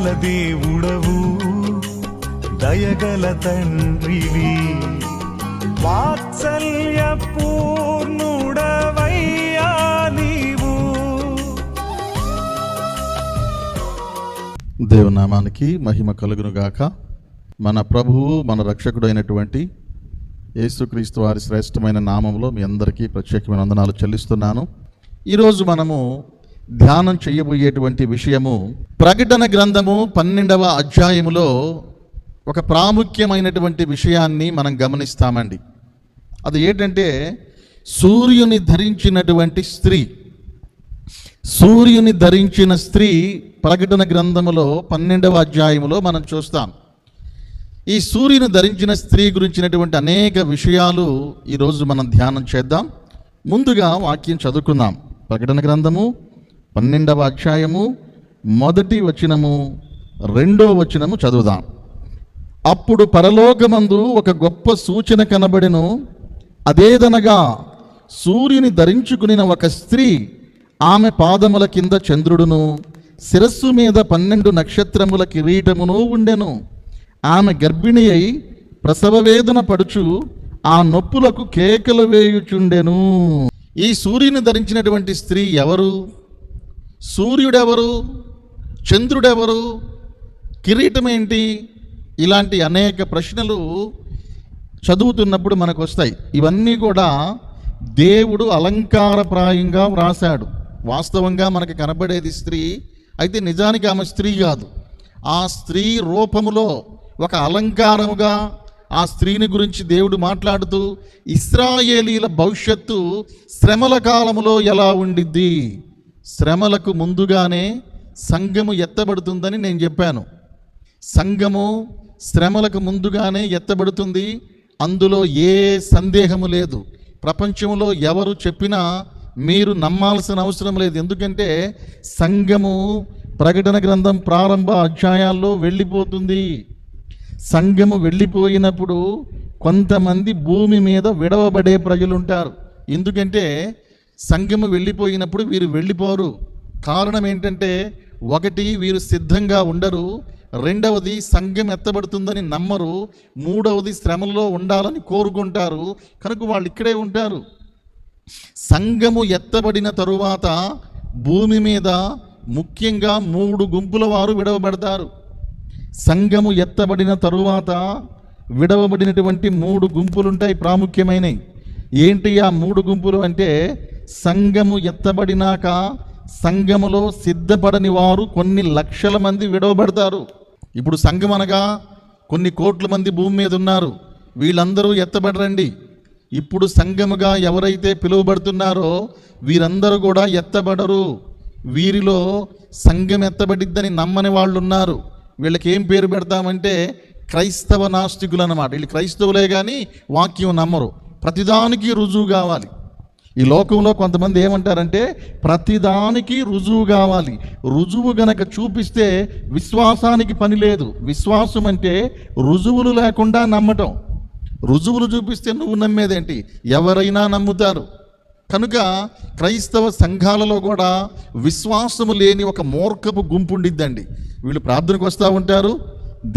కృపగల దేవుడవు దయగల తండ్రివి. వాత్సల్య పూర్ణుడవయ్యా నీవు. దేవనామానికి మహిమ కలుగును గాక మన ప్రభువు మన రక్షకుడు అయినటువంటి యేసుక్రీస్తు వారి శ్రేష్టమైన నామంలో మీ అందరికీ ప్రత్యేకమైన వందనాలు చెల్లిస్తున్నాను. ఈరోజు మనము ధ్యానం చేయబోయేటువంటి విషయము ప్రకటన గ్రంథము పన్నెండవ అధ్యాయములో ఒక ప్రాముఖ్యమైనటువంటి విషయాన్ని మనం గమనిస్తామండి. అది ఏంటంటే సూర్యుని ధరించినటువంటి స్త్రీ సూర్యుని ధరించిన స్త్రీ ప్రకటన గ్రంథములో పన్నెండవ అధ్యాయములో మనం చూస్తాం. ఈ సూర్యుని ధరించిన స్త్రీ గురించినటువంటి అనేక విషయాలు ఈరోజు మనం ధ్యానం చేద్దాం. ముందుగా వాక్యం చదువుకుందాం. ప్రకటన గ్రంథము పన్నెండవ అధ్యాయము మొదటి వచనము రెండో వచనము చదువుదాం. అప్పుడు పరలోకమందు ఒక గొప్ప సూచన కనబడెను. అదేదనగా సూర్యుని ధరించుకునిన ఒక స్త్రీ ఆమె పాదముల కింద చంద్రుడును శిరస్సు మీద పన్నెండు నక్షత్రముల కిరీటమును ఉండెను. ఆమె గర్భిణి అయి ప్రసవ వేదన పడుచు ఆ నొప్పులకు కేకలు వేయుచుండెను. ఈ సూర్యుని ధరించినటువంటి స్త్రీ ఎవరు? సూర్యుడెవరు? చంద్రుడెవరు? కిరీటం ఏంటి ఇలాంటి అనేక ప్రశ్నలు చదువుతున్నప్పుడు మనకు వస్తాయి ఇవన్నీ కూడా దేవుడు అలంకారప్రాయంగా వ్రాసాడు వాస్తవంగా మనకి కనబడేది స్త్రీ అయితే నిజానికి ఆమె స్త్రీ కాదు. ఆ స్త్రీ రూపములో ఒక అలంకారముగా ఆ స్త్రీని గురించి దేవుడు మాట్లాడుతూ ఇస్రాయేలీల భవిష్యత్తు శ్రమల కాలములో ఎలా ఉండిద్ది? శ్రమలకు ముందుగానే సంఘము ఎత్తబడుతుందని నేను చెప్పాను. సంఘము శ్రమలకు ముందుగానే ఎత్తబడుతుంది. అందులో ఏ సందేహము లేదు. ప్రపంచంలో ఎవరు చెప్పినా మీరు నమ్మాల్సిన అవసరం లేదు. ఎందుకంటే సంఘము ప్రకటన గ్రంథం ప్రారంభ అధ్యాయాల్లో వెళ్ళిపోతుంది. సంఘము వెళ్ళిపోయినప్పుడు కొంతమంది భూమి మీద విడవబడే ప్రజలుంటారు. ఎందుకంటే సంఘము వెళ్ళిపోయినప్పుడు వీరు వెళ్ళిపోరు. కారణం ఏంటంటే ఒకటి వీరు సిద్ధంగా ఉండరు రెండవది సంఘం ఎత్తబడుతుందని నమ్మరు మూడవది శ్రమలో ఉండాలని కోరుకుంటారు. కనుక వాళ్ళు ఇక్కడే ఉంటారు. సంఘము ఎత్తబడిన తరువాత భూమి మీద ముఖ్యంగా మూడు గుంపుల వారు విడవబడతారు. సంఘము ఎత్తబడిన తరువాత విడవబడినటువంటి మూడు గుంపులుంటాయి ప్రాముఖ్యమైనవి ఏంటి ఆ మూడు గుంపులు అంటే సంఘము ఎత్తబడినాక సంఘములో సిద్ధపడని వారు కొన్ని లక్షల మంది విడవబడతారు. ఇప్పుడు సంఘం అనగా కొన్ని కోట్ల మంది భూమి మీద ఉన్నారు. వీళ్ళందరూ ఎత్తబడరండి. ఇప్పుడు సంఘముగా ఎవరైతే పిలువబడుతున్నారో వీరందరూ కూడా ఎత్తబడరు. వీరిలో సంఘం ఎత్తబడిద్దని నమ్మని వాళ్ళు ఉన్నారు వీళ్ళకి ఏం పేరు పెడతామంటే క్రైస్తవ నాస్తికులు అన్నమాట వీళ్ళు క్రైస్తవులే కానీ వాక్యం నమ్మరు. ప్రతిదానికి రుజువు కావాలి. ఈ లోకంలో కొంతమంది ఏమంటారంటే ప్రతిదానికి రుజువు కావాలి. రుజువు గనక చూపిస్తే విశ్వాసానికి పని లేదు. విశ్వాసం అంటే రుజువులు లేకుండా నమ్మటం. రుజువులు చూపిస్తే నువ్వు నమ్మేదేంటి? ఎవరైనా నమ్ముతారు. కనుక క్రైస్తవ సంఘాలలో కూడా విశ్వాసము లేని ఒక మూర్ఖపు గుంపు ఉండిద్దండి. వీళ్ళు ప్రార్థనకు వస్తూ ఉంటారు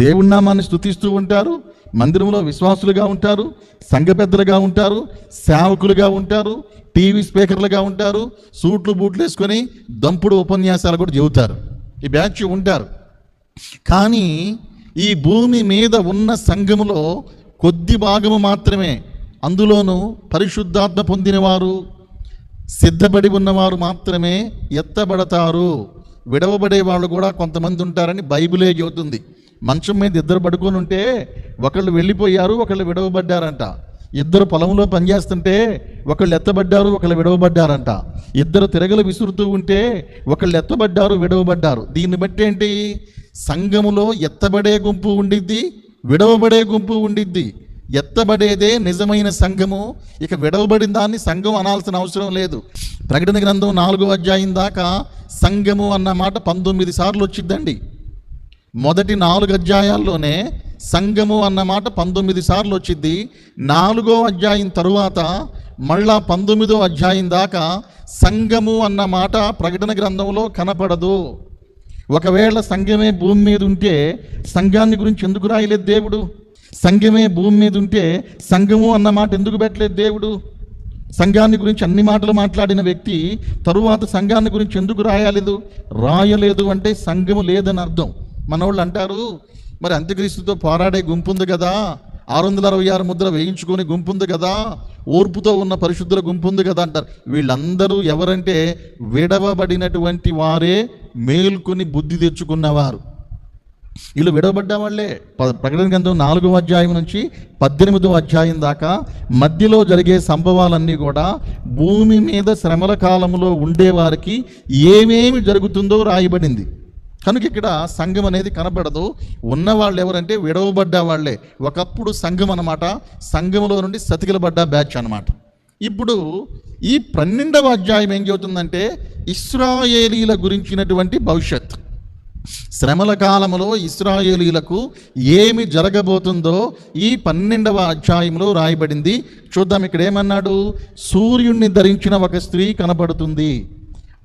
దేవుడి నామాన్ని స్తుతిస్తూ ఉంటారు మందిరంలో విశ్వాసులుగా ఉంటారు సంఘ పెద్దలుగా ఉంటారు సేవకులుగా ఉంటారు టీవీ స్పీకర్లుగా ఉంటారు సూట్లు బూట్లు వేసుకొని దంపుడు ఉపన్యాసాలు కూడా చెబుతారు. ఈ బ్యాచ్ ఉంటారు. కానీ ఈ భూమి మీద ఉన్న సంఘములో కొద్ది భాగము మాత్రమే అందులోనూ పరిశుద్ధాత్మ పొందినవారు సిద్ధపడి ఉన్నవారు మాత్రమే ఎత్తబడతారు. విడవబడే వాళ్ళు కూడా కొంతమంది ఉంటారని బైబిలే చెబుతుంది. మంచం మీద ఇద్దరు పడుకొని ఉంటే ఒకళ్ళు వెళ్ళిపోయారు ఒకళ్ళు విడవబడ్డారంట. ఇద్దరు పొలంలో పనిచేస్తుంటే ఒకళ్ళు ఎత్తబడ్డారు ఒకళ్ళు విడవబడ్డారంట. ఇద్దరు తిరగలు విసురుతూ ఉంటే ఒకళ్ళు ఎత్తబడ్డారు విడవబడ్డారు. దీన్ని బట్టి ఏంటి? సంఘములో ఎత్తబడే గుంపు ఉండిద్ది విడవబడే గుంపు ఉండిద్ది. ఎత్తబడేదే నిజమైన సంఘము. ఇక విడవబడిన దాన్ని సంఘం అనాల్సిన అవసరం లేదు. ప్రకటన గ్రంథం నాలుగో అధ్యాయం దాకా సంఘము అన్న మాట పంతొమ్మిది సార్లు వచ్చిద్దండి. మొదటి నాలుగు అధ్యాయాల్లోనే సంఘము అన్నమాట పంతొమ్మిది సార్లు వచ్చింది నాలుగో అధ్యాయం తరువాత మళ్ళా పంతొమ్మిదో అధ్యాయం దాకా సంఘము అన్న మాట ప్రకటన గ్రంథంలో కనపడదు. ఒకవేళ సంఘమే భూమి మీద ఉంటే సంఘాన్ని గురించి ఎందుకు రాయలేదు దేవుడు? సంఘమే భూమి మీద ఉంటే సంఘము అన్న మాట ఎందుకు పెట్టలేదు దేవుడు? సంఘాన్ని గురించి అన్ని మాటలు మాట్లాడిన వ్యక్తి తరువాత సంఘాన్ని గురించి ఎందుకు రాయలేదు? రాయలేదు అంటే సంఘము లేదని అర్థం. మనోళ్ళు అంటారు మరి అంత్యక్రీస్తుతో పోరాడే గుంపు ఉంది కదా. ఆరు వందల అరవై ఆరు ముద్ర వేయించుకునే గుంపు ఉంది కదా. ఓర్పుతో ఉన్న పరిశుద్ధుల గుంపు ఉంది కదా అంటారు. వీళ్ళందరూ ఎవరంటే విడవబడినటువంటి వారే మేల్కొని బుద్ధి తెచ్చుకున్నవారు. వీళ్ళు విడవబడ్డ వాళ్ళే. ప- ప్రకటన గ్రంథం నాలుగో అధ్యాయం నుంచి పద్దెనిమిదో అధ్యాయం దాకా మధ్యలో జరిగే సంభవాలన్నీ కూడా భూమి మీద శ్రమల కాలంలో ఉండేవారికి ఏమేమి జరుగుతుందో రాయబడింది. కనుక ఇక్కడ సంఘం అనేది కనబడదు. ఉన్నవాళ్ళు ఎవరంటే విడవబడ్డ వాళ్ళే. ఒకప్పుడు సంఘం అనమాట సంఘంలో నుండి సతికిలబడ్డ బ్యాచ్ అనమాట ఇప్పుడు ఈ పన్నెండవ అధ్యాయం ఏం చెబుతుందంటే ఇస్రాయేలీల గురించినటువంటి భవిష్యత్. శ్రమల కాలంలో ఇస్రాయేలీలకు ఏమి జరగబోతుందో ఈ పన్నెండవ అధ్యాయంలో రాయబడింది. చూద్దాం ఇక్కడ ఏమన్నాడు? సూర్యుణ్ణి ధరించిన ఒక స్త్రీ కనబడుతుంది.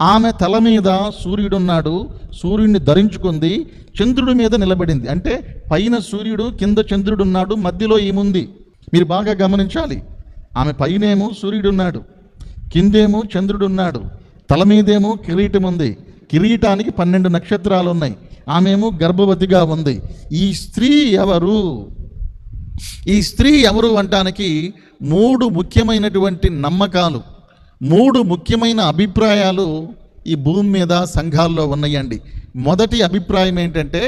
ఆమె తల మీద సూర్యుడున్నాడు సూర్యుడిని ధరించుకుంది చంద్రుడి మీద నిలబడింది. అంటే పైన సూర్యుడు కింద చంద్రుడు ఉన్నాడు మధ్యలో ఏముంది? మీరు బాగా గమనించాలి. ఆమె పైనేమో సూర్యుడున్నాడు కిందేమో చంద్రుడున్నాడు తల మీదేమో కిరీటం ఉంది. కిరీటానికి పన్నెండు నక్షత్రాలు ఉన్నాయి ఆమెమో గర్భవతిగా ఉంది. ఈ స్త్రీ ఎవరు? ఈ స్త్రీ ఎవరు అంటానికి మూడు ముఖ్యమైనటువంటి నమ్మకాలు. మూడు ముఖ్యమైన అభిప్రాయాలు ఈ భూమి మీద సంఘాల్లో ఉన్నాయండి. మొదటి అభిప్రాయం ఏంటంటే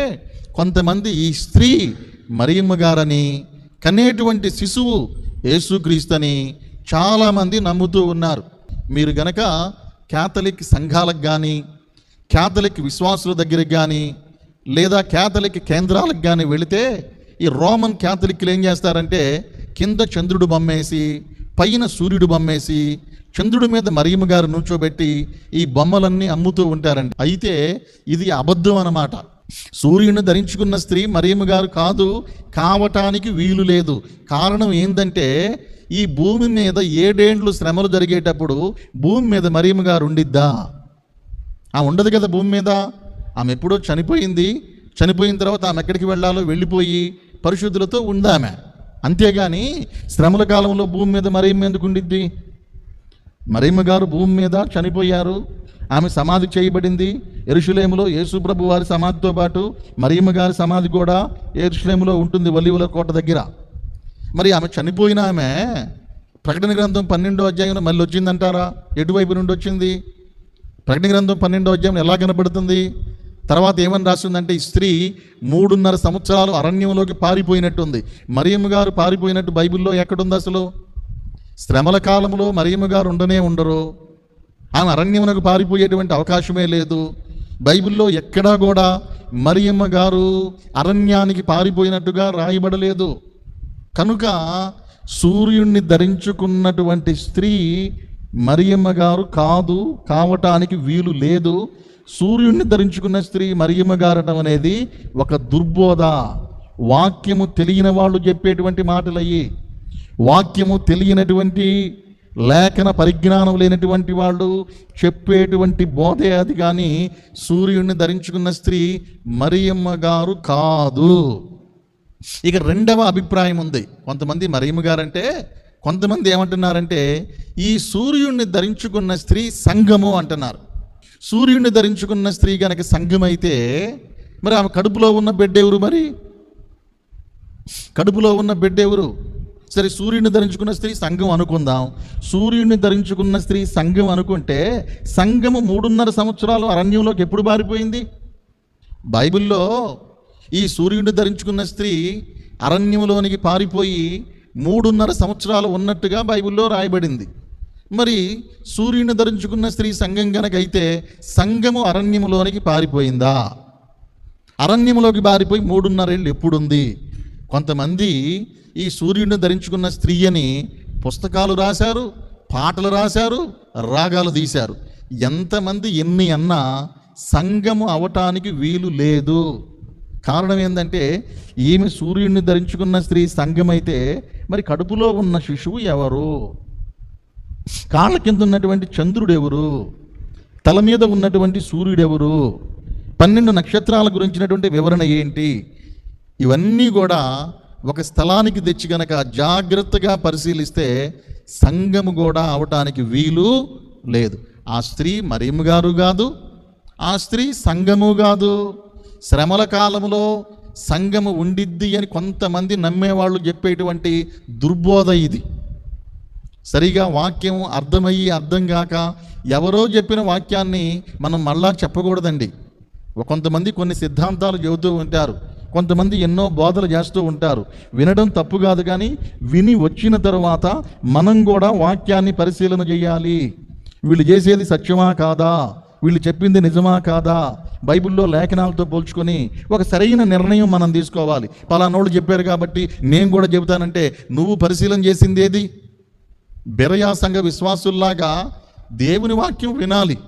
కొంతమంది ఈ స్త్రీ మరియమ్మ గారని కనేటువంటి శిశువు యేసుక్రీస్తని చాలామంది నమ్ముతూ ఉన్నారు. మీరు గనక క్యాథలిక్ సంఘాలకు కానీ క్యాథలిక్ విశ్వాసుల దగ్గరికి కానీ లేదా క్యాథలిక్ కేంద్రాలకు కానీ వెళితే ఈ రోమన్ క్యాథలిక్లు ఏం చేస్తారంటే కింద చంద్రుడు బొమ్మేసి పైన సూర్యుడు బొమ్మేసి చంద్రుడి మీద మరియమ్మ గారు నుంచోబెట్టి ఈ బొమ్మలన్నీ అమ్ముతూ ఉంటారండి. అయితే ఇది అబద్ధం అన్నమాట. సూర్యుని ధరించుకున్న స్త్రీ మరియమ్మ గారు కాదు కావటానికి వీలు లేదు. కారణం ఏంటంటే ఈ భూమి మీద ఏడేండ్లు శ్రమలు జరిగేటప్పుడు భూమి మీద మరియమ్మ గారు ఉండిద్దా? ఆ ఉండదు కదా భూమి మీద. ఆమె ఎప్పుడో చనిపోయింది. చనిపోయిన తర్వాత ఆమె ఎక్కడికి వెళ్ళాలో వెళ్ళిపోయి పరిశుద్ధులతో ఉందామె. అంతేగాని శ్రమల కాలంలో భూమి మీద మరీ ఎందుకు ఉండిద్ది? మరియమ్మ గారు భూమి మీద చనిపోయారు. ఆమె సమాధి చేయబడింది. ఎరుషులేములో యేసుప్రభు వారి సమాధితో పాటు మరియమ్మ గారి సమాధి కూడా ఎరుషులేములో ఉంటుంది వల్లివుల కోట దగ్గర. మరి ఆమె చనిపోయిన ఆమె ప్రకటన గ్రంథం పన్నెండో అధ్యాయంలో మళ్ళీ వచ్చిందంటారా? ఎటువైపు నుండి వచ్చింది? ప్రకటన గ్రంథం పన్నెండో అధ్యాయం ఎలా కనబడుతుంది? తర్వాత ఏమని రాస్తుందంటే ఈ స్త్రీ మూడున్నర సంవత్సరాలు అరణ్యంలోకి పారిపోయినట్టుంది. మరియమ్మ గారు పారిపోయినట్టు బైబిల్లో ఎక్కడుంది అసలు? శ్రమల కాలంలో మరియమ్మ గారు ఉండనే ఉండరు. ఆమె అరణ్యమునకు పారిపోయేటువంటి అవకాశమే లేదు. బైబిల్లో ఎక్కడా కూడా మరియమ్మ గారు అరణ్యానికి పారిపోయినట్టుగా రాయబడలేదు. కనుక సూర్యుణ్ణి ధరించుకున్నటువంటి స్త్రీ మరియమ్మ గారు కాదు కావటానికి వీలు లేదు. సూర్యుణ్ణి ధరించుకున్న స్త్రీ మరియమ్మ గారటం అనేది ఒక దుర్బోధ. వాక్యము తెలియని వాళ్ళు చెప్పేటువంటి మాటలయ్యి. వాక్యము తెలియనటువంటి లేఖన పరిజ్ఞానం లేనటువంటి వాళ్ళు చెప్పేటువంటి బోధే అది కానీ సూర్యుడిని ధరించుకున్న స్త్రీ మరియమ్మ గారు కాదు. ఇక రెండవ అభిప్రాయం ఉంది. కొంతమంది మరియమ్మ గారంటే కొంతమంది ఏమంటున్నారంటే ఈ సూర్యుడిని ధరించుకున్న స్త్రీ సంఘము అంటున్నారు. సూర్యుడిని ధరించుకున్న స్త్రీ కనుక సంఘమైతే మరి ఆమె కడుపులో ఉన్న బిడ్డ ఎవరు మరి? కడుపులో ఉన్న బిడ్డ ఎవరు సరే సూర్యుడిని ధరించుకున్న స్త్రీ సంఘం అనుకుందాం. సూర్యుడిని ధరించుకున్న స్త్రీ సంఘం అనుకుంటే సంఘము మూడున్నర సంవత్సరాలు అరణ్యంలోకి ఎప్పుడు పారిపోయింది బైబిల్లో ఈ సూర్యుడిని ధరించుకున్న స్త్రీ అరణ్యంలోనికి పారిపోయి మూడున్నర సంవత్సరాలు ఉన్నట్టుగా బైబిల్లో రాయబడింది. మరి సూర్యుని ధరించుకున్న స్త్రీ సంఘం కనుకైతే సంఘము అరణ్యములోనికి పారిపోయిందా? అరణ్యములోకి పారిపోయి మూడున్నరేళ్ళు ఎప్పుడుంది? కొంతమంది ఈ సూర్యుడిని ధరించుకున్న స్త్రీ అని పుస్తకాలు రాశారు పాటలు రాశారు రాగాలు తీశారు. ఎంతమంది ఎన్ని అన్నా సంగము అవటానికి వీలు లేదు. కారణం ఏంటంటే ఈమె సూర్యుడిని ధరించుకున్న స్త్రీ సంఘమైతే మరి కడుపులో ఉన్న శిశువు ఎవరు? కాళ్ళ కింద ఉన్నటువంటి చంద్రుడు ఎవరు? తల మీద ఉన్నటువంటి సూర్యుడెవరు పన్నెండు నక్షత్రాల గురించినటువంటి వివరణ ఏంటి? ఇవన్నీ కూడా ఒక స్థలానికి తెచ్చి గనక జాగ్రత్తగా పరిశీలిస్తే సంఘము కూడా అవటానికి వీలు లేదు. ఆ స్త్రీ మరీము గారు కాదు ఆ స్త్రీ సంఘము కాదు. శ్రమల కాలంలో సంఘము ఉండిద్ది అని కొంతమంది నమ్మేవాళ్ళు చెప్పేటువంటి దుర్బోధ ఇది. సరిగా వాక్యం అర్థమయ్యి అర్థం కాక ఎవరో చెప్పిన వాక్యాన్ని మనం మళ్ళా చెప్పకూడదండి. కొంతమంది కొన్ని సిద్ధాంతాలు చెబుతూ ఉంటారు. కొంతమంది ఎన్నో బోధలు చేస్తూ ఉంటారు. వినడం తప్పు కాదు కానీ విని వచ్చిన తర్వాత మనం కూడా వాక్యాన్ని పరిశీలన చేయాలి. వీళ్ళు చేసేది సత్యమా కాదా? వీళ్ళు చెప్పింది నిజమా కాదా? బైబిల్లో లేఖనాలతో పోల్చుకొని ఒక సరైన నిర్ణయం మనం తీసుకోవాలి. పలానోళ్ళు చెప్పారు కాబట్టి నేను కూడా చెబుతానంటే నువ్వు పరిశీలన చేసింది ఏది? బెరయా సంఘ విశ్వాసుల్లాగా దేవుని వాక్యం వినాలి.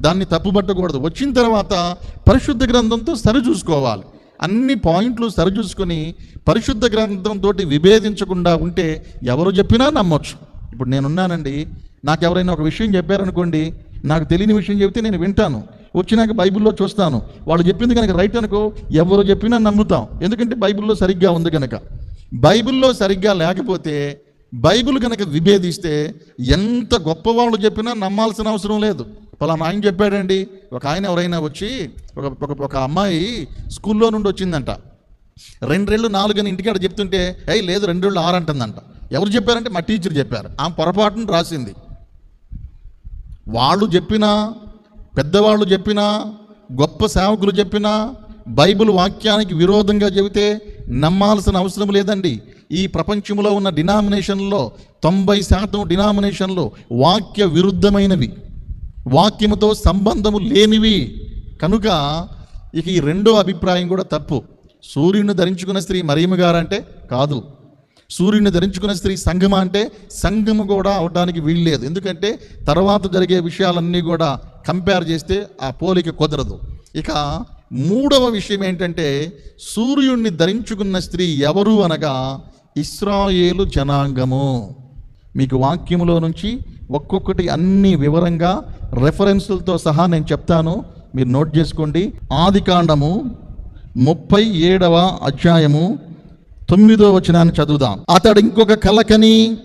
దాన్ని తప్పుపట్టకూడదు. వచ్చిన తర్వాత పరిశుద్ధ గ్రంథంతో సరిచూసుకోవాలి అన్ని పాయింట్లు సరిచూసుకొని పరిశుద్ధ గ్రంథంతో విభేదించకుండా ఉంటే ఎవరు చెప్పినా నమ్మొచ్చు. ఇప్పుడు నేనున్నానండి నాకు ఎవరైనా ఒక విషయం చెప్పారనుకోండి నాకు తెలియని విషయం చెబితే నేను వింటాను. వచ్చినాక బైబిల్లో చూస్తాను. వాళ్ళు చెప్పింది కనుక రైట్ అనుకో ఎవరు చెప్పినా నమ్ముతాం. ఎందుకంటే బైబిల్లో సరిగ్గా ఉంది కనుక. బైబిల్లో సరిగ్గా లేకపోతే బైబిల్ కనుక విభేదిస్తే ఎంత గొప్పవాళ్ళు చెప్పినా నమ్మాల్సిన అవసరం లేదు. పలానా ఆయన చెప్పాడండి. ఒక ఆయన ఎవరైనా వచ్చి ఒక ఒక ఒక అమ్మాయి స్కూల్లో నుండి వచ్చిందంట. రెండేళ్ళు నాలుగు అని ఇంటికాడ చెప్తుంటే అయ్యి లేదు రెండేళ్ళు ఆరు అంటుందంట. ఎవరు చెప్పారంటే మా టీచర్ చెప్పారు. ఆమె పొరపాటును రాసింది. వాళ్ళు చెప్పినా పెద్దవాళ్ళు చెప్పినా గొప్ప సేవకులు చెప్పినా బైబిల్ వాక్యానికి విరోధంగా చెబితే నమ్మాల్సిన అవసరం లేదండి. ఈ ప్రపంచంలో ఉన్న డినామినేషన్లో తొంభై శాతం డినామినేషన్లు వాక్య విరుద్ధమైనవి. వాక్యముతో సంబంధము లేనివి. కనుక ఇక ఈ రెండో అభిప్రాయం కూడా తప్పు. సూర్యుని ధరించుకున్న స్త్రీ మరియమ్మ గారంటే కాదు. సూర్యుని ధరించుకున్న స్త్రీ సంఘమ అంటే సంఘము కూడా అవడానికి వీల్లేదు ఎందుకంటే తర్వాత జరిగే విషయాలన్నీ కూడా కంపేర్ చేస్తే ఆ పోలిక కుదరదు. ఇక మూడవ విషయం ఏంటంటే సూర్యుణ్ణి ధరించుకున్న స్త్రీ ఎవరు అనగా ఇస్రాయేలు జనాంగము. మీకు వాక్యములో నుంచి ఒక్కొక్కటి అన్ని వివరంగా రెఫరెన్సులతో సహా నేను చెప్తాను. మీరు నోట్ చేసుకోండి. ఆది కాండము ముప్పై ఏడవ అధ్యాయము తొమ్మిదో వచనాన్ని చదువుదాం. అతడు ఇంకొక కలకని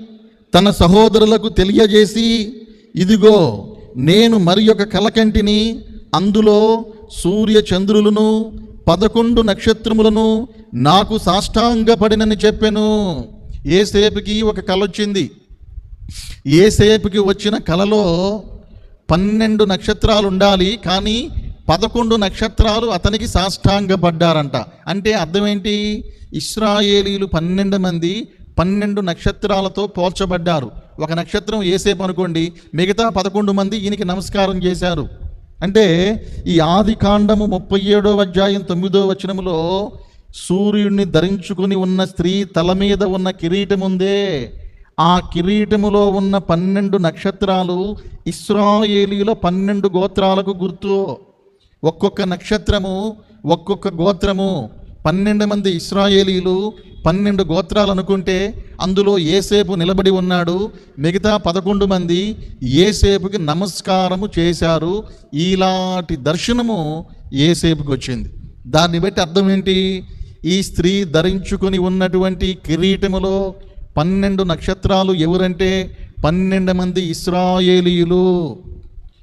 తన సహోదరులకు తెలియజేసి ఇదిగో నేను మరి ఒక కలకంటిని అందులో సూర్య చంద్రులను పదకొండు నక్షత్రములను నాకు సాష్టాంగపడినని చెప్పాను. ఏసేపుకి ఒక కల వచ్చింది ఏసేపుకి వచ్చిన కలలో పన్నెండు నక్షత్రాలు ఉండాలి కానీ పదకొండు నక్షత్రాలు అతనికి సాష్టాంగపడ్డారంట. అంటే అర్థం ఏంటి ఇస్రాయేలీలు పన్నెండు మంది పన్నెండు నక్షత్రాలతో పోల్చబడ్డారు. ఒక నక్షత్రం ఏసేపు అనుకోండి మిగతా పదకొండు మంది ఈయనకి నమస్కారం చేశారు. అంటే ఈ ఆది కాండము ముప్పై ఏడో అధ్యాయం తొమ్మిదో వచనములో సూర్యుడిని ధరించుకుని ఉన్న స్త్రీ తల మీద ఉన్న కిరీటం ఉందే ఆ కిరీటములో ఉన్న పన్నెండు నక్షత్రాలు ఇస్రాయేలీల పన్నెండు గోత్రాలకు గుర్తు. ఒక్కొక్క నక్షత్రము ఒక్కొక్క గోత్రము పన్నెండు మంది ఇస్రాయేలీలు పన్నెండు గోత్రాలు అనుకుంటే అందులో ఏసేపు నిలబడి ఉన్నాడు. మిగతా పదకొండు మంది ఏసేపుకి నమస్కారము చేశారు. ఇలాంటి దర్శనము ఏసేపుకి వచ్చింది. దాన్ని బట్టి అర్థం ఏంటి? ఈ స్త్రీ ధరించుకొని ఉన్నటువంటి కిరీటములో పన్నెండు నక్షత్రాలు ఎవరంటే పన్నెండు మంది ఇస్రాయేలీయులు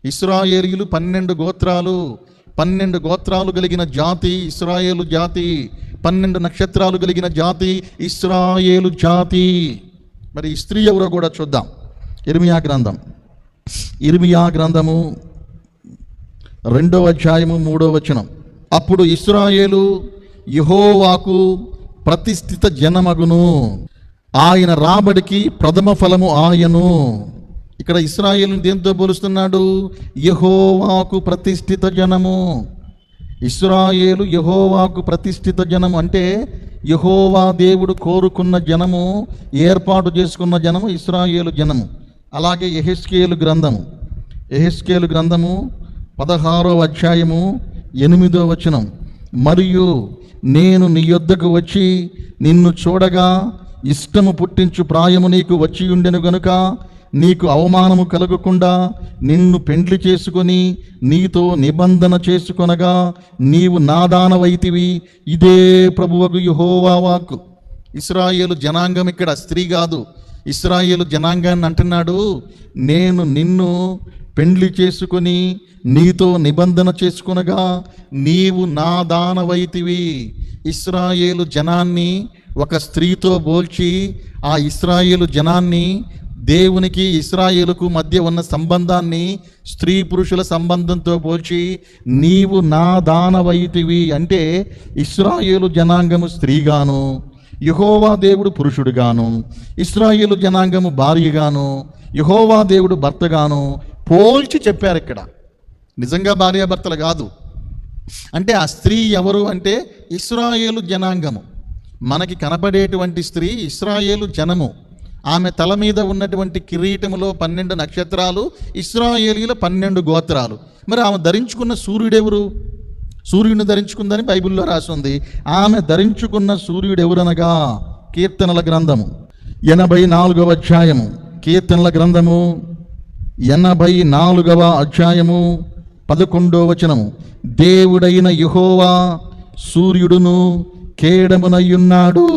ఇస్రాయేలీయులు పన్నెండు గోత్రాలు. పన్నెండు గోత్రాలు కలిగిన జాతి ఇస్రాయేలు జాతి. పన్నెండు నక్షత్రాలు కలిగిన జాతి ఇస్రాయేలు జాతి. మరి స్త్రీ ఎవరో కూడా చూద్దాం. ఇర్మియా గ్రంథం. ఇర్మియా గ్రంథము రెండవ అధ్యాయము మూడవ వచనం. అప్పుడు ఇస్రాయేలు యహోవాకు ప్రతిష్ఠిత జనమగును. ఆయన రాబడికి ప్రథమ ఫలము ఆయను ఇక్కడ ఇస్రాయేల్ దేంతో పోలుస్తున్నాడు? యహోవాకు ప్రతిష్ఠిత జనము. ఇస్రాయేలు యహోవాకు ప్రతిష్ఠిత జనము అంటే యహోవా దేవుడు కోరుకున్న జనము ఏర్పాటు చేసుకున్న జనము ఇస్రాయేలు జనము. అలాగే ఎహెస్కేలు గ్రంథము. ఎహెస్కేలు గ్రంథము పదహారో అధ్యాయము ఎనిమిదో వచనం. మరియు నేను నీ యొద్దకు వచ్చి నిన్ను చూడగా ఇష్టము పుట్టించు ప్రాయము నీకు వచ్చి ఉండెను గనుక నీకు అవమానము కలగకుండా నిన్ను పెండ్లి చేసుకొని నీతో నిబంధన చేసుకొనగా నీవు నాదానవైతివి. ఇదే ప్రభువకు యుహోవా వాక్కు. ఇస్రాయేలు జనాంగం ఇక్కడ స్త్రీ కాదు. ఇస్రాయేలు జనాంగాన్ని అంటున్నాడు నేను నిన్ను పెండ్లి చేసుకొని నీతో నిబంధన చేసుకొనగా నీవు నా దానవైతివి ఇస్రాయేలు జనాన్ని ఒక స్త్రీతో పోల్చి ఆ ఇస్రాయేలు జనాన్ని దేవునికి ఇస్రాయేలుకు మధ్య ఉన్న సంబంధాన్ని స్త్రీ పురుషుల సంబంధంతో పోల్చి నీవు నా దానవైతివి అంటే ఇస్రాయేలు జనాంగము స్త్రీగాను యహోవా దేవుడు పురుషుడుగాను ఇస్రాయేలు జనాంగము భార్యగాను యహోవా దేవుడు భర్తగాను పోల్చి చెప్పారు ఇక్కడ. నిజంగా భార్యాభర్తలు కాదు. అంటే ఆ స్త్రీ ఎవరు అంటే ఇస్రాయేలు జనాంగము. మనకి కనపడేటువంటి స్త్రీ ఇస్రాయేలు జనము. ఆమె తల మీద ఉన్నటువంటి కిరీటములో పన్నెండు నక్షత్రాలు ఇస్రాయేలీల పన్నెండు గోత్రాలు. మరి ఆమె ధరించుకున్న సూర్యుడెవరు? సూర్యుని ధరించుకుందని బైబిల్లో రాసింది. ఆమె ధరించుకున్న సూర్యుడెవరనగా? కీర్తనల గ్రంథము. ఎనభై నాలుగవ అధ్యాయము. కీర్తనల గ్రంథము. ఎనభై నాలుగవ అధ్యాయము. పదకొండో వచనము. దేవుడైన యుహోవా సూర్యుడును కేడమునయ్యున్నాడు.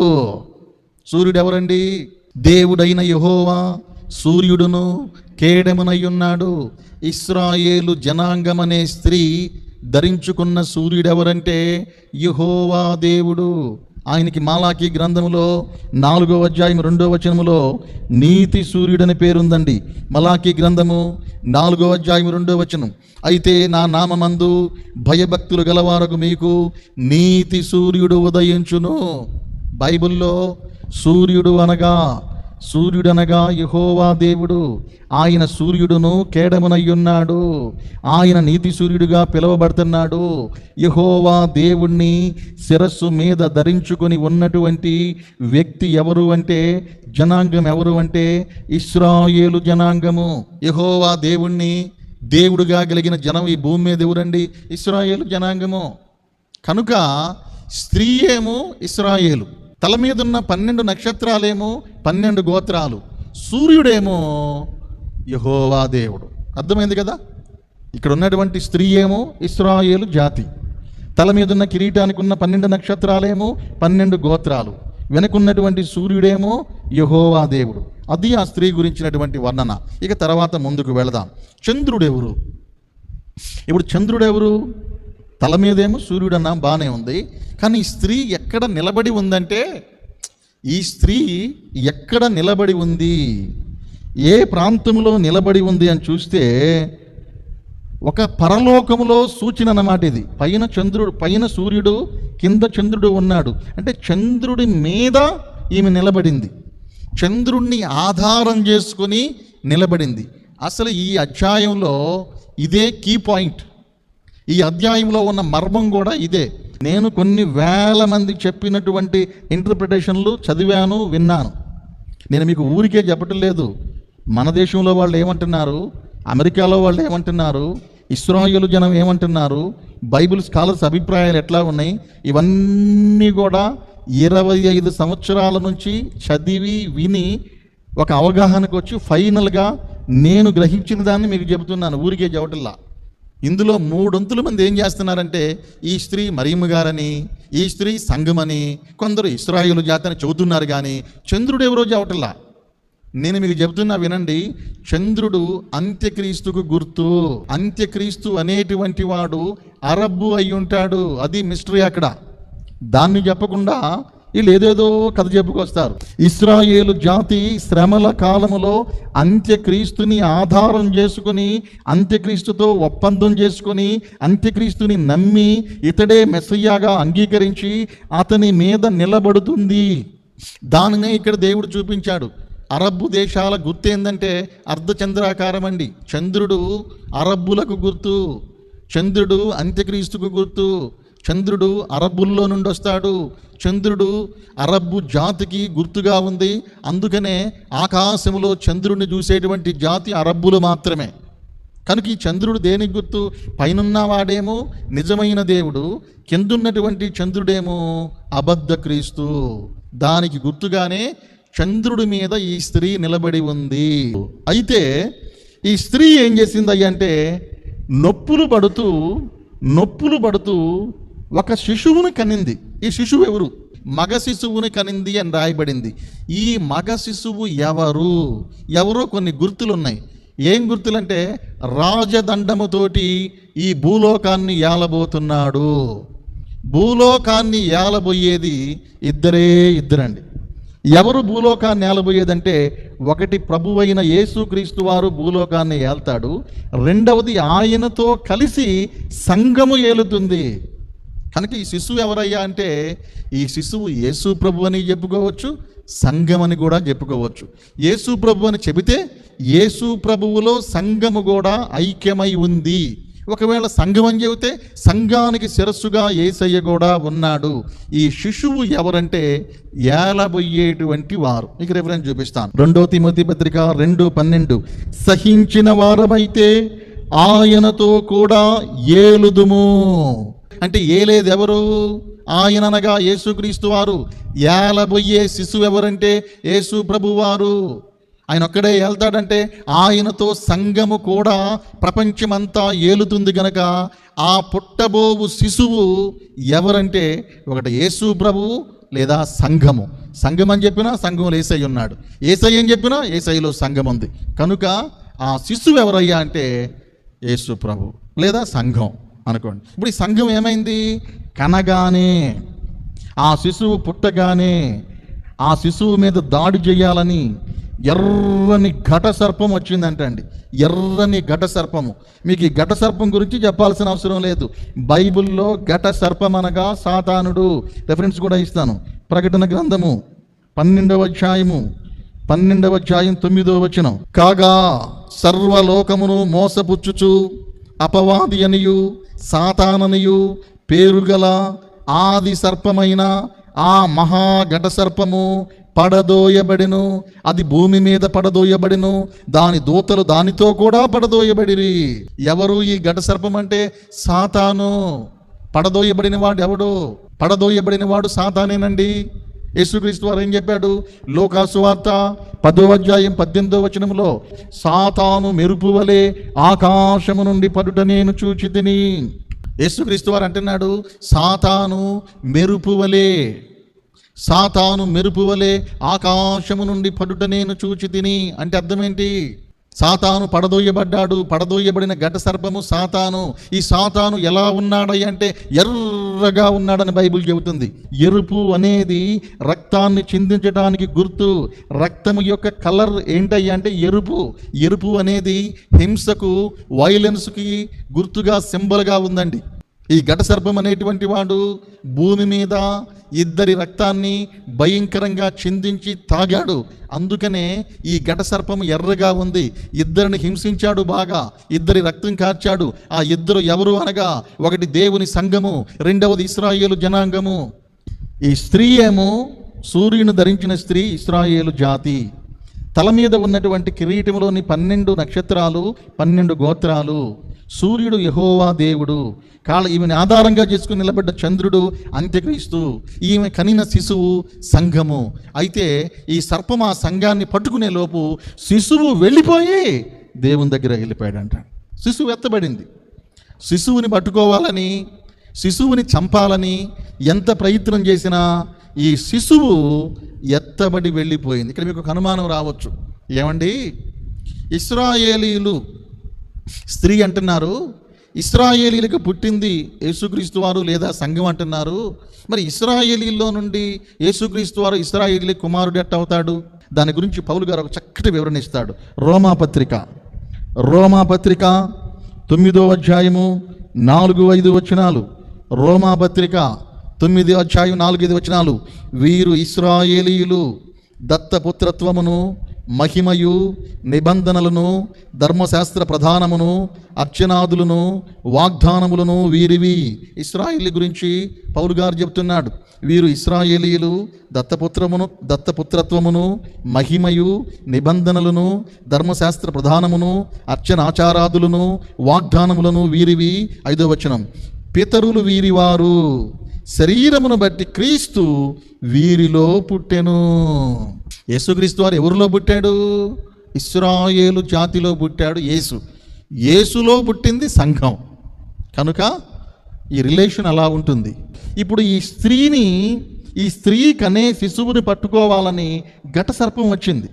సూర్యుడు ఎవరండి దేవుడైన యహోవా సూర్యుడును కేడమునయ్యున్నాడు. ఇస్రాయేలు జనాంగమనే స్త్రీ ధరించుకున్న సూర్యుడెవరంటే యుహోవా దేవుడు. ఆయనకి మాలాకి గ్రంథములో నాలుగో అధ్యాయం రెండో వచనములో నీతి సూర్యుడని పేరుందండి. మలాకి గ్రంథము నాలుగో అధ్యాయం రెండో వచనం. అయితే నా నామమందు భయభక్తులు గలవారకు మీకు నీతి సూర్యుడు ఉదయించును. బైబిల్లో సూర్యుడు అనగా సూర్యుడనగా యహోవా దేవుడు. ఆయన సూర్యుడును కేడమునయ్యున్నాడు. ఆయన నీతి సూర్యుడిగా పిలువబడుతున్నాడు. యహోవా దేవుణ్ణి శిరస్సు మీద ధరించుకొని ఉన్నటువంటి వ్యక్తి ఎవరు అంటే? జనాంగం ఎవరు అంటే? ఇస్రాయేలు జనాంగము. యహోవా దేవుణ్ణి దేవుడుగా కలిగిన జనం ఈ భూమి మీద ఎవరండి? ఇస్రాయేలు జనాంగము. కనుక స్త్రీ ఏమో ఇస్రాయేలు. తల మీద ఉన్న పన్నెండు నక్షత్రాలేమో పన్నెండు గోత్రాలు. సూర్యుడేమో యహోవా దేవుడు. అర్థమైంది కదా? ఇక్కడ ఉన్నటువంటి స్త్రీ ఏమో ఇస్రాయేలు జాతి. తల మీద ఉన్న కిరీటానికి ఉన్న పన్నెండు నక్షత్రాలేమో పన్నెండు గోత్రాలు. వెనకున్నటువంటి సూర్యుడేమో యహోవా దేవుడు. అది ఆ స్త్రీ గురించినటువంటి వర్ణన. ఇక తర్వాత ముందుకు వెళదాం. చంద్రుడెవరు? ఇప్పుడు చంద్రుడెవరు? తల మీదేమో సూర్యుడు అన్నా బాగానే ఉంది. కానీ ఈ స్త్రీ ఎక్కడ నిలబడి ఉందంటే ఈ స్త్రీ ఎక్కడ నిలబడి ఉంది? ఏ ప్రాంతంలో నిలబడి ఉంది అని చూస్తే ఒక పరలోకములో సూచన అన్నమాట ఇది. పైన చంద్రుడు పైన సూర్యుడు కింద చంద్రుడు ఉన్నాడు. అంటే చంద్రుడి మీద ఈమె నిలబడింది. చంద్రుణ్ణి ఆధారం చేసుకొని నిలబడింది. అసలు ఈ అధ్యాయంలో ఇదే కీ పాయింట్. ఈ అధ్యాయంలో ఉన్న మర్మం కూడా ఇదే. నేను కొన్ని వేల మంది చెప్పినటువంటి ఇంటర్ప్రిటేషన్లు చదివాను విన్నాను. నేను మీకు ఊరికే చెప్పటం లేదు. మన దేశంలో వాళ్ళు ఏమంటున్నారు? అమెరికాలో వాళ్ళు ఏమంటున్నారు? ఇస్రాయేలు జనం ఏమంటున్నారు? బైబిల్ స్కాలర్స్ అభిప్రాయాలు ఎట్లా ఉన్నాయి? ఇవన్నీ కూడా ఇరవై ఐదు సంవత్సరాల నుంచి చదివి విని ఒక అవగాహనకు వచ్చి ఫైనల్గా నేను గ్రహించిన దాన్ని మీకు చెబుతున్నాను. ఊరికే చెప్పటల్లా ఇందులో మూడొంతుల మంది ఏం చేస్తున్నారంటే ఈ స్త్రీ మరియమ్మ గారని ఈ స్త్రీ సంఘమని కొందరు ఇస్రాయేలు జాతని చెబుతున్నారు కానీ చంద్రుడు ఎవరో చెప్పటల్లా నేను మీకు చెబుతున్నా వినండి చంద్రుడు అంత్యక్రీస్తుకు గుర్తు. అంత్యక్రీస్తు అనేటువంటి వాడు అరబ్బు అయి ఉంటాడు అది మిస్టరీ అక్కడ. దాన్ని చెప్పకుండా వీళ్ళు ఏదేదో కథ చెప్పుకొస్తారు. ఇస్రాయేలు జాతి శ్రమల కాలములో అంత్యక్రీస్తుని ఆధారం చేసుకుని అంత్యక్రీస్తుతో ఒప్పందం చేసుకొని అంత్యక్రీస్తుని నమ్మి ఇతడే మెస్సయ్యాగా అంగీకరించి అతని మీద నిలబడుతుంది. దానినే ఇక్కడ దేవుడు చూపించాడు. అరబ్బు దేశాల గుర్తు ఏంటంటే అర్ధచంద్రాకారం అండి. చంద్రుడు అరబ్బులకు గుర్తు చంద్రుడు అంత్యక్రీస్తుకు గుర్తు చంద్రుడు అరబ్బుల్లో నుండి వస్తాడు చంద్రుడు అరబ్బు జాతికి గుర్తుగా ఉంది. అందుకనే ఆకాశంలో చంద్రుడిని చూసేటువంటి జాతి అరబ్బులు మాత్రమే. కనుక ఈ చంద్రుడు దేనికి గుర్తు? పైనున్న వాడేమో నిజమైన దేవుడు కిందున్నటువంటి చంద్రుడేమో అబద్ధ క్రీస్తు. దానికి గుర్తుగానే చంద్రుడి మీద ఈ స్త్రీ నిలబడి ఉంది. అయితే ఈ స్త్రీ ఏం చేసింది అంటే నొప్పులు పడుతూ నొప్పులు పడుతూ ఒక శిశువుని కనింది. ఈ శిశువు ఎవరు? మగ శిశువుని కనింది అని రాయబడింది. ఈ మగ శిశువు ఎవరు? ఎవరో కొన్ని గుర్తులు ఉన్నాయి ఏం గుర్తులంటే రాజదండముతోటి ఈ భూలోకాన్ని ఏలబోతున్నాడు. భూలోకాన్ని ఏలబోయేది ఇద్దరే ఇద్దరండి. ఎవరు భూలోకాన్ని ఏలబోయేదంటే ఒకటి ప్రభువైన యేసుక్రీస్తు వారు భూలోకాన్ని ఏల్తాడు. రెండవది ఆయనతో కలిసి సంఘము ఏలుతుంది. కనుక ఈ శిశువు ఎవరయ్యా అంటే ఈ శిశువు యేసు ప్రభు అని చెప్పుకోవచ్చు సంఘం అని కూడా చెప్పుకోవచ్చు. యేసు ప్రభు అని చెబితే యేసు ప్రభువులో సంఘము కూడా ఐక్యమై ఉంది. ఒకవేళ సంఘం అని చెబితే సంఘానికి శిరస్సుగా ఏసయ్య కూడా ఉన్నాడు. ఈ శిశువు ఎవరంటే ఏలబోయేటువంటి వారు. మీకు రిఫరెన్స్ చూపిస్తాను. రెండో తిమోతి పత్రిక రెండు పన్నెండు. సహించిన వారమైతే ఆయనతో కూడా ఏలుదుము. అంటే ఏలేదు ఎవరు ఆయన అనగా యేసుక్రీస్తు వారు. ఏలబోయే శిశువు ఎవరంటే యేసు ప్రభువారు. ఆయన ఒక్కడే వెళ్తాడంటే ఆయనతో సంఘము కూడా ప్రపంచమంతా ఏలుతుంది గనక ఆ పుట్టబోవు శిశువు ఎవరంటే? ఒకటి యేసు ప్రభువు లేదా సంఘము. సంఘం అని చెప్పినా సంఘంలో ఏసై ఉన్నాడు. ఏసై అని చెప్పినా ఏసైలో సంఘం ఉంది. కనుక ఆ శిశువు ఎవరయ్యా అంటే? యేసు ప్రభు లేదా సంఘం. అనుకోండి. ఇప్పుడు ఈ సంఘం ఏమైంది? కనగానే ఆ శిశువు పుట్టగానే ఆ శిశువు మీద దాడి చేయాలని ఎర్రని ఘట సర్పం వచ్చిందంటండి. ఎర్రని ఘట సర్పము. మీకు ఈ ఘట సర్పం గురించి చెప్పాల్సిన అవసరం లేదు. బైబిల్లో ఘట సర్పం అనగా సాతానుడు. రెఫరెన్స్ కూడా ఇస్తాను. ప్రకటన గ్రంథము పన్నెండవ అధ్యాయము పన్నెండవ అధ్యాయం తొమ్మిదవ వచనం. కాగా సర్వలోకమును మోసపుచ్చుచు అపవాది అనియు సాతాననియు పేరుగల ఆది సర్పమైన ఆ మహాఘట సర్పము పడదోయబడిను. అది భూమి మీద పడదోయబడిను. దాని దూతలు దానితో కూడా పడదోయబడిరి. ఎవరు ఈ ఘట సర్పం అంటే సాతాను. పడదోయబడిన వాడు ఎవడు? పడదోయబడిన వాడు సాతానేనండి. యేసుక్రీస్తు వారు ఏం చెప్పాడు? లోకాసు వార్త పదో అధ్యాయం పద్దెనిమిదో వచనంలో సాతాను మెరుపు వలె ఆకాశము నుండి పడుట నేను చూచి తిని యేసుక్రీస్తు వారు అంటున్నాడు సాతాను మెరుపు వలె సాతాను మెరుపు వలె ఆకాశము నుండి పడుట నేను చూచి తిని అంటే అర్థమేంటి సాతాను పడదోయబడ్డాడు పడదోయబడిన ఘట సర్పము సాతాను. ఈ సాతాను ఎలా ఉన్నాడయ్య అంటే ఎర్రగా ఉన్నాడని బైబిల్ చెబుతుంది. ఎరుపు అనేది రక్తాన్ని చిందించడానికి గుర్తు. రక్తము యొక్క కలర్ ఏంటయ్య అంటే ఎరుపు. ఎరుపు అనేది హింసకు వైలెన్స్కి గుర్తుగా సింబల్గా ఉందండి. ఈ ఘట సర్పం అనేటువంటి వాడు భూమి మీద ఇద్దరి రక్తాన్ని భయంకరంగా చిందించి తాగాడు. అందుకనే ఈ ఘట సర్పం ఎర్రగా ఉంది. ఇద్దరిని హింసించాడు బాగా. ఇద్దరి రక్తం కార్చాడు. ఆ ఇద్దరు ఎవరు అనగా ఒకటి దేవుని సంఘము రెండవది ఇస్రాయేలు జనాంగము. ఈ స్త్రీ ఏమో సూర్యుని ధరించిన స్త్రీ ఇస్రాయేలు జాతి. తల మీద ఉన్నటువంటి కిరీటంలోని పన్నెండు నక్షత్రాలు పన్నెండు గోత్రాలు. సూర్యుడు యహోవా దేవుడు. కాళ్ళ ఈమెను ఆధారంగా చేసుకుని నిలబడ్డ చంద్రుడు అంత్యక్రీస్తు. ఈమె కనిన శిశువు సంఘము. అయితే ఈ సర్పం ఆ సంఘాన్ని పట్టుకునే లోపు శిశువు వెళ్ళిపోయి దేవుని దగ్గర వెళ్ళిపోయాడంట. శిశువు ఎత్తబడింది. శిశువుని పట్టుకోవాలని శిశువుని చంపాలని ఎంత ప్రయత్నం చేసినా ఈ శిశువు ఎత్తబడి వెళ్ళిపోయింది. ఇక్కడ మీకు ఒక అనుమానం రావచ్చు. ఏమండి? ఇస్రాయేలీలు స్త్రీ అంటున్నారు ఇస్రాయేలీలకు పుట్టింది యేసుక్రీస్తు వారు లేదా సంఘం అంటున్నారు. మరి ఇస్రాయేలీల్లో నుండి యేసుక్రీస్తు వారు ఇస్రాయేలీ కుమారుడు ఎట్ట అవుతాడు? దాని గురించి పౌలు గారు ఒక చక్కటి వివరణ ఇస్తాడు. రోమా పత్రిక రోమా పత్రిక తొమ్మిదో అధ్యాయము నాలుగు ఐదు వచనాలు. రోమా పత్రిక తొమ్మిది అధ్యాయం నాలుగైదు వచనాలు. వీరు ఇస్రాయేలీయులు దత్తపుత్రత్వమును మహిమయు నిబంధనలను ధర్మశాస్త్ర ప్రధానమును అర్చనాదులను వాగ్దానములను వీరివి. ఇస్రాయేలీ గురించి పౌలు గారు చెప్తున్నాడు. వీరు ఇస్రాయేలీయులు దత్తపుత్రమును దత్తపుత్రత్వమును మహిమయు నిబంధనలను ధర్మశాస్త్ర ప్రధానమును అర్చనాచారాదులను వాగ్దానములను వీరివి. ఐదో వచనం. పితరులు వీరివారు. శరీరమును బట్టి క్రీస్తు వీరిలో పుట్టెను. యేసుక్రీస్తు వారు ఎవరిలో పుట్టాడు? ఇస్రాయేలు జాతిలో పుట్టాడు యేసు. యేసులో పుట్టింది సంఘం. కనుక ఈ రిలేషన్ అలా ఉంటుంది. ఇప్పుడు ఈ స్త్రీని ఈ స్త్రీ కనే శిశువుని పట్టుకోవాలని ఘట సర్పం వచ్చింది.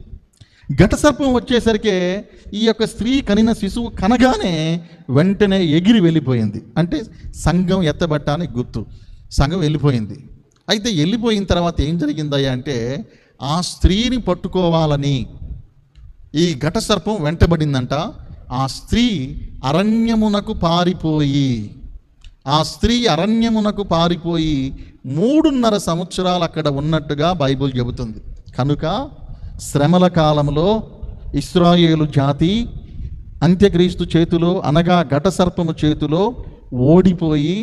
ఘట సర్పం వచ్చేసరికి ఈ యొక్క స్త్రీ కనిన శిశువు కనగానే వెంటనే ఎగిరి వెళ్ళిపోయింది. అంటే సంఘం ఎత్తబట్టానికి గుర్తు. సంఘం వెళ్ళిపోయింది. అయితే వెళ్ళిపోయిన తర్వాత ఏం జరిగిందయ్యా అంటే ఆ స్త్రీని పట్టుకోవాలని ఈ ఘట సర్పం వెంటబడిందంట. ఆ స్త్రీ అరణ్యమునకు పారిపోయి ఆ స్త్రీ అరణ్యమునకు పారిపోయి మూడున్నర సంవత్సరాలు అక్కడ ఉన్నట్టుగా బైబిల్ చెబుతుంది. కనుక శ్రమల కాలంలో ఇస్రాయేలు జాతి అంత్యక్రీస్తు చేతిలో అనగా ఘట సర్పము చేతిలో ఓడిపోయి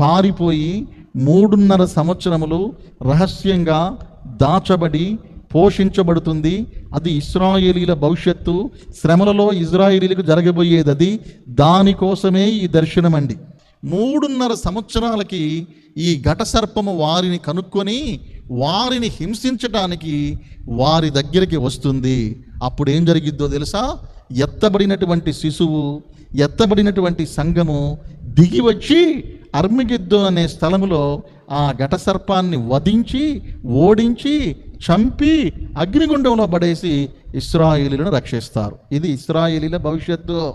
పారిపోయి మూడున్నర సంవత్సరములు రహస్యంగా దాచబడి పోషించబడుతుంది. అది ఇస్రాయేలీల భవిష్యత్తు శ్రమలలో ఇజ్రాయేలీలకు జరగబోయేది అది. దానికోసమే ఈ దర్శనం అండి మూడున్నర సంవత్సరాలకి ఈ ఘట సర్పము వారిని కనుక్కొని వారిని హింసించటానికి వారి దగ్గరికి వస్తుంది. అప్పుడు ఏం జరిగిద్దో తెలుసా? ఎత్తబడినటువంటి శిశువు ఎత్తబడినటువంటి సంఘము దిగి వచ్చి అర్మిగిద్దు అనే స్థలములో ఆ ఘట సర్పాన్ని వధించి ఓడించి చంపి అగ్నిగుండంలో పడేసి ఇస్రాయేలీలను రక్షిస్తారు. ఇది ఇస్రాయేలీల భవిష్యత్తు.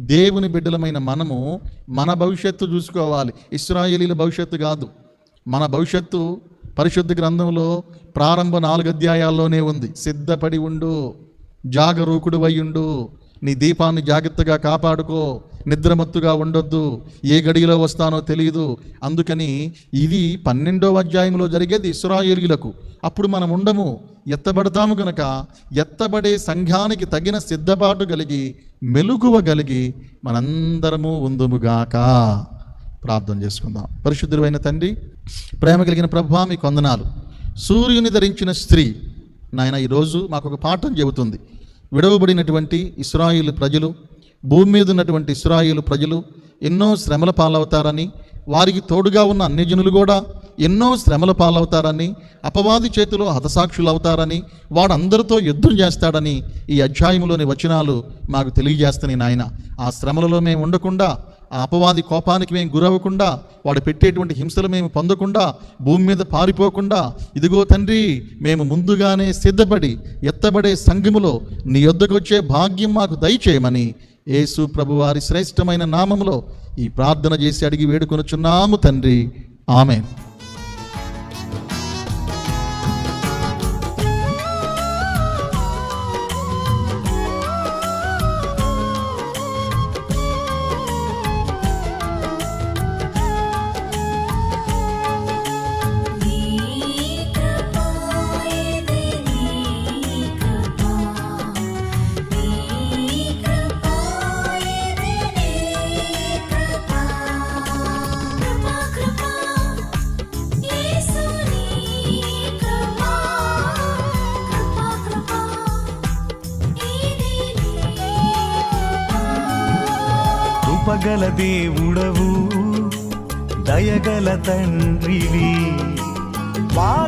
దేవుని బిడ్డలమైన మనము మన భవిష్యత్తు చూసుకోవాలి. ఇస్రాయేలీల భవిష్యత్తు కాదు. మన భవిష్యత్తు పరిశుద్ధ గ్రంథంలో ప్రారంభ నాలుగు అధ్యాయాల్లోనే ఉంది. సిద్ధపడి ఉండు జాగరూకుడు ఉండు నీ దీపాన్ని జాగ్రత్తగా కాపాడుకో నిద్రమత్తుగా ఉండొద్దు ఏ గడిలో వస్తానో తెలియదు. అందుకని ఇది పన్నెండో అధ్యాయంలో జరిగేది ఇస్రాయేలీలకు. అప్పుడు మనం ఉండము ఎత్తబడతాము గనక ఎత్తబడే సంఘానికి తగిన సిద్ధపాటు కలిగి మెలుగువ కలిగి మనందరము ఉందుముగాక ప్రార్థన చేసుకుందాం. పరిశుద్ధుడైన తండ్రి ప్రేమ కలిగిన ప్రభా మీ కొందనాలు సూర్యుని ధరించిన స్త్రీ నాయన ఈరోజు మాకు ఒక పాఠం చెబుతుంది. విడవబడినటువంటి ఇస్రాయిల్ ప్రజలు భూమి మీద ఉన్నటువంటి ఇస్రాయిల్ ప్రజలు ఎన్నో శ్రమల పాలవుతారని వారికి తోడుగా ఉన్న అన్యజనులు కూడా ఎన్నో శ్రమల పాలవుతారని అపవాది చేతిలో హతసాక్షులు అవుతారని వాడందరితో యుద్ధం చేస్తాడని ఈ అధ్యాయంలోని వచనాలు మాకు తెలియజేస్తాయి నాయన. ఆ శ్రమలలో మేము ఉండకుండా ఆ అపవాది కోపానికి మేము గురవ్వకుండా వాడు పెట్టేటువంటి హింసలు మేము పొందకుండా భూమి మీద పారిపోకుండా ఇదిగో తండ్రి మేము ముందుగానే సిద్ధపడి ఎత్తబడే సంఘములో నీ యొద్దకు వచ్చే భాగ్యం మాకు దయచేయమని యేసు ప్రభువారి శ్రేష్టమైన నామములో ఈ ప్రార్థన చేసి అడిగి వేడుకొనుచున్నాము తండ్రి. ఆమె దేవుడవు దయగల తండ్రివి. వా